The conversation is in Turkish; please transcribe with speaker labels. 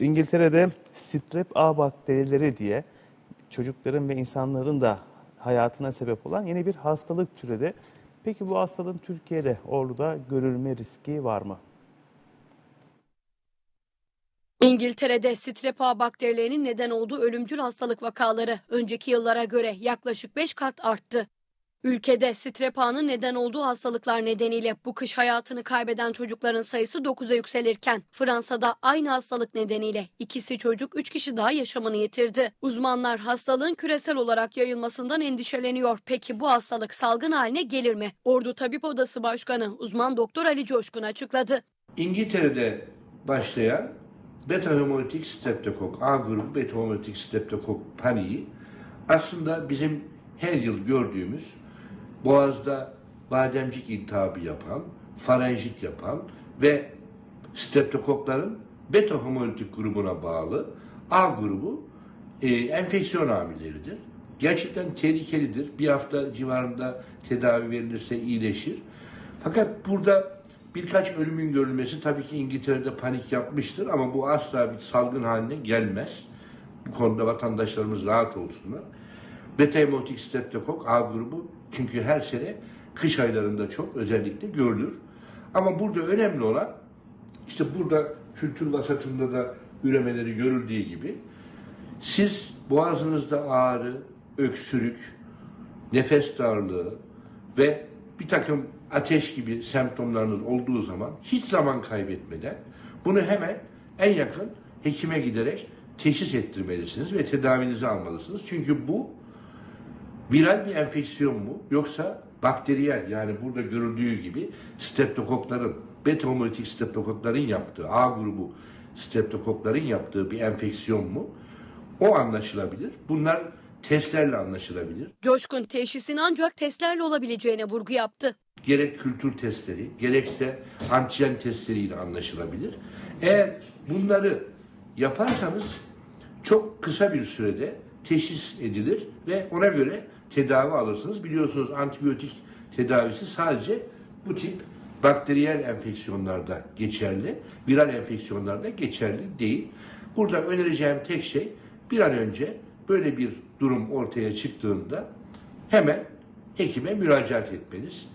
Speaker 1: İngiltere'de strep A bakterileri diye çocukların ve insanların da hayatına sebep olan yeni bir hastalık türedi. Peki bu hastalığın Türkiye'de Ordu'da görülme riski var mı?
Speaker 2: İngiltere'de strep A bakterilerinin neden olduğu ölümcül hastalık vakaları önceki yıllara göre yaklaşık 5 kat arttı. Ülkede strep A'nın neden olduğu hastalıklar nedeniyle bu kış hayatını kaybeden çocukların sayısı 9'a yükselirken Fransa'da aynı hastalık nedeniyle ikisi çocuk 3 kişi daha yaşamını yitirdi. Uzmanlar hastalığın küresel olarak yayılmasından endişeleniyor. Peki bu hastalık salgın haline gelir mi? Ordu Tabip Odası Başkanı uzman doktor Ali Coşkun açıkladı.
Speaker 3: İngiltere'de başlayan beta hemolytik streptokok, A grubu beta hemolytik streptokok paniği aslında bizim her yıl gördüğümüz boğazda bademcik iltihabı yapan, farenjit yapan ve streptokokların beta hemolytik grubuna bağlı A grubu e, enfeksiyon amilleridir. Gerçekten tehlikelidir. Bir hafta civarında tedavi verilirse iyileşir. Fakat burada birkaç ölümün görülmesi tabii ki İngiltere'de panik yapmıştır ama bu asla bir salgın haline gelmez. Bu konuda vatandaşlarımız rahat olsunlar. Beta hemolytik streptokok A grubu çünkü her sene kış aylarında çok özellikle görülür. Ama burada önemli olan işte burada kültür vasatında da üremeleri görüldüğü gibi siz boğazınızda ağrı, öksürük, nefes darlığı ve bir takım ateş gibi semptomlarınız olduğu zaman hiç zaman kaybetmeden bunu hemen en yakın hekime giderek teşhis ettirmelisiniz ve tedavinizi almalısınız. Çünkü bu viral bir enfeksiyon mu yoksa bakteriyel yani burada görüldüğü gibi streptokokların, beta hemolytik streptokokların yaptığı, A grubu streptokokların yaptığı bir enfeksiyon mu? O anlaşılabilir. Bunlar testlerle anlaşılabilir.
Speaker 2: Coşkun teşhisin ancak testlerle olabileceğine vurgu yaptı.
Speaker 3: gerek kültür testleri gerekse antijen testleriyle anlaşılabilir. Eğer bunları yaparsanız çok kısa bir sürede teşhis edilir ve ona göre tedavi alırsınız. Biliyorsunuz antibiyotik tedavisi sadece bu tip bakteriyel enfeksiyonlarda geçerli, viral enfeksiyonlarda geçerli değil. Burada önereceğim tek şey bir an önce böyle bir durum ortaya çıktığında hemen hekime müracaat etmeniz.